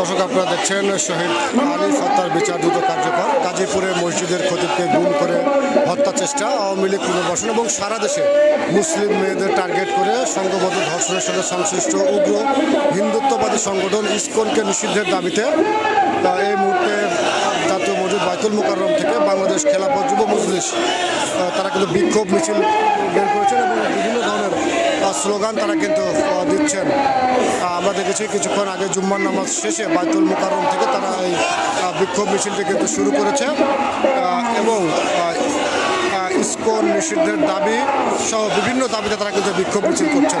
দর্শক, আপনারা দেখছেন শহীদ আলী হত্যার বিচার দ্রুত কার্যকর। গাজীপুরে মসজিদের খতিবকে গুম করে হত্যা চেষ্টা, আওয়ামী লীগ পুনর্বাসন এবং সারা দেশে মুসলিম মেয়েদের টার্গেট করে সংঘবদ্ধ ধর্ষণের সাথে সংশ্লিষ্ট উগ্র হিন্দুত্ববাদী সংগঠন ইসকনকে নিষিদ্ধের দাবিতে এই মুহূর্তে বাইতুল মোকাররম থেকে বাংলাদেশ খেলাফত যুব মজলিস তারা কিন্তু বিক্ষোভ মিছিল বের করেছেন এবং বিভিন্ন ধরনের স্লোগান তারা কিন্তু দিচ্ছেন। আমরা দেখেছি কিছুক্ষণ আগে জুম্মার নামাজ শেষে বাইতুল মোকাররম থেকে তারা এই বিক্ষোভ মিছিলটি কিন্তু শুরু করেছে। এবং আহ, নিষিদ্ধের দাবি সহ বিভিন্ন দাবিতে তারা কিন্তু বিক্ষোভ মিছিল করছেন।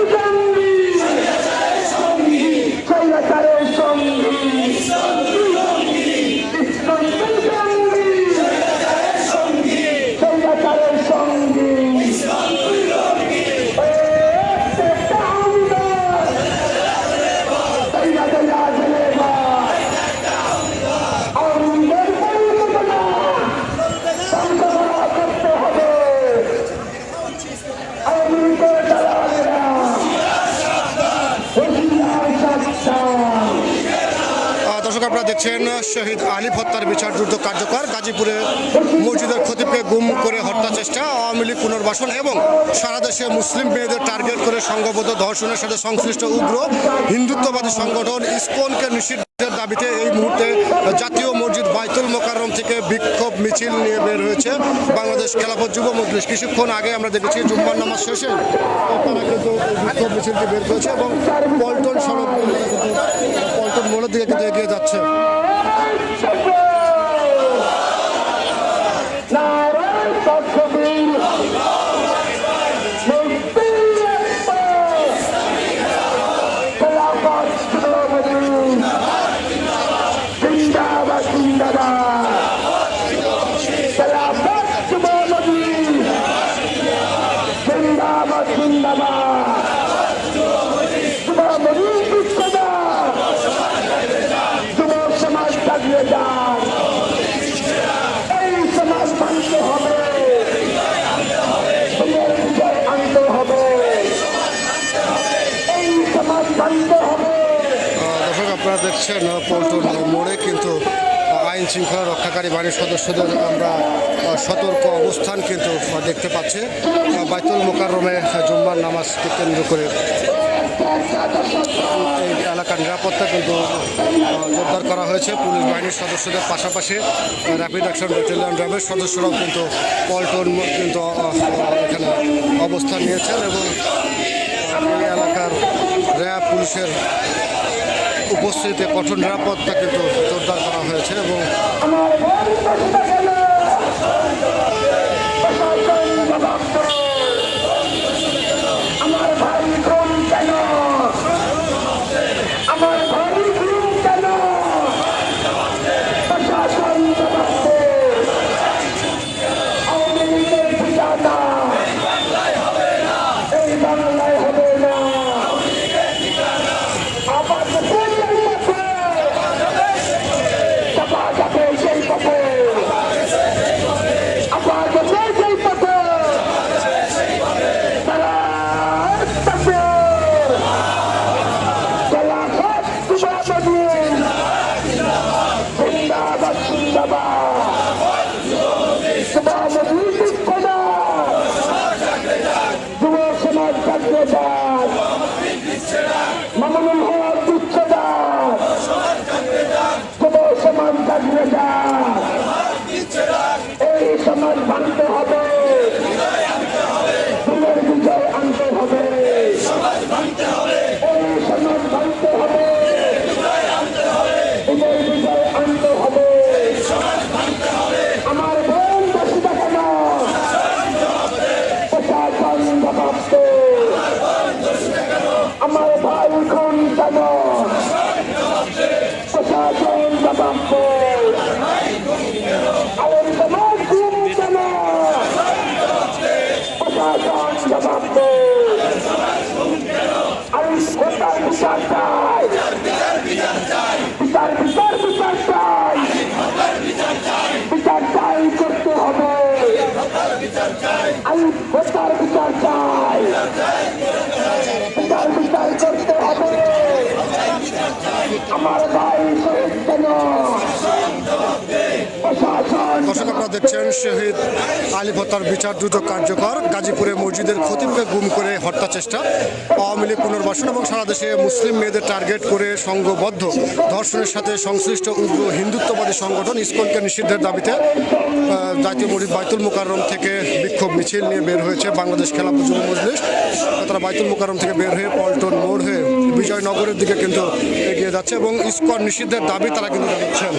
দেখছেন শহীদ আলিফ হত্যার বিচার দ্রুত কার্যকর। গাজীপুরে মসজিদের খতিবকে গুম করে হত্যা চেষ্টা, আওয়ামী লীগ পুনর্বাসন এবং সারা দেশে মুসলিম মেয়েদের টার্গেট করে সংঘবদ্ধ ধর্ষণের সাথে সংশ্লিষ্ট উগ্র হিন্দুত্ববাদী সংগঠন ইসকনকে নিষিদ্ধের দাবিতে এই মুহূর্তে জাতীয় মসজিদ বাইতুল মোকাররম থেকে বিক্ষোভ মিছিল নিয়ে বের হয়েছে বাংলাদেশ খেলাফত যুব মজলিস। কিছুক্ষণ আগে আমরা দেখেছি জুম্মার নামাজ শেষে তারা কিন্তু বিক্ষোভ মিছিলটি বের করেছে এবং পল্টন সড়ক পল্টন মোড়ের দিকে কিন্তু এগিয়ে যাচ্ছে। Muhammadu দেখছেন পল্টন মোড়ে কিন্তু আইন শৃঙ্খলা রক্ষাকারী বাহিনীর সদস্যদের আমরা সতর্ক অবস্থান কিন্তু দেখতে পাচ্ছি। বাইতুল মোকাররমে জুম্মার নামাজকে কেন্দ্র করে, এই এলাকার নিরাপত্তা কিন্তু জোরদার করা হয়েছে। পুলিশ বাহিনীর সদস্যদের পাশাপাশি র্যাপিড অ্যাকশন ব্যাটালিয়ন র্যাবের সদস্যরাও কিন্তু পল্টন কিন্তু এখানে অবস্থান নিয়েছেন এবং এই এলাকার র্যাব পুলিশের উপস্থিতিতে কঠোর নিরাপত্তা কিন্তু জোরদার করা হয়েছে এবং আপনারা দেখছেন শহীদ আলী হত্যার বিচার দ্রুত কার্যকর। গাজীপুরে মসজিদের খতিবকে গুম করে হত্যা চেষ্টা। আওয়ামী লীগ পুনর্বাসন এবং সারা দেশে মুসলিম মেয়েদের টার্গেট করে সংঘবদ্ধ। ধর্ষণের সাথে সংশ্লিষ্ট উগ্র হিন্দুত্ববাদী সংগঠন ইসকনকে নিষিদ্ধের দাবিতে জাতীয় মসজিদ বাইতুল মোকাররম থেকে বিক্ষোভ মিছিল নিয়ে বের হয়েছে বাংলাদেশ খেলা যুব মজলিস। তারা বাইতুল মোকাররম থেকে বের হয়ে পল্টন মোড় হয়ে বিজয়নগরের দিকে কিন্তু এগিয়ে যাচ্ছে এবং ইস্কন নিষিদ্ধের দাবি তারা কিন্তু জানাচ্ছেন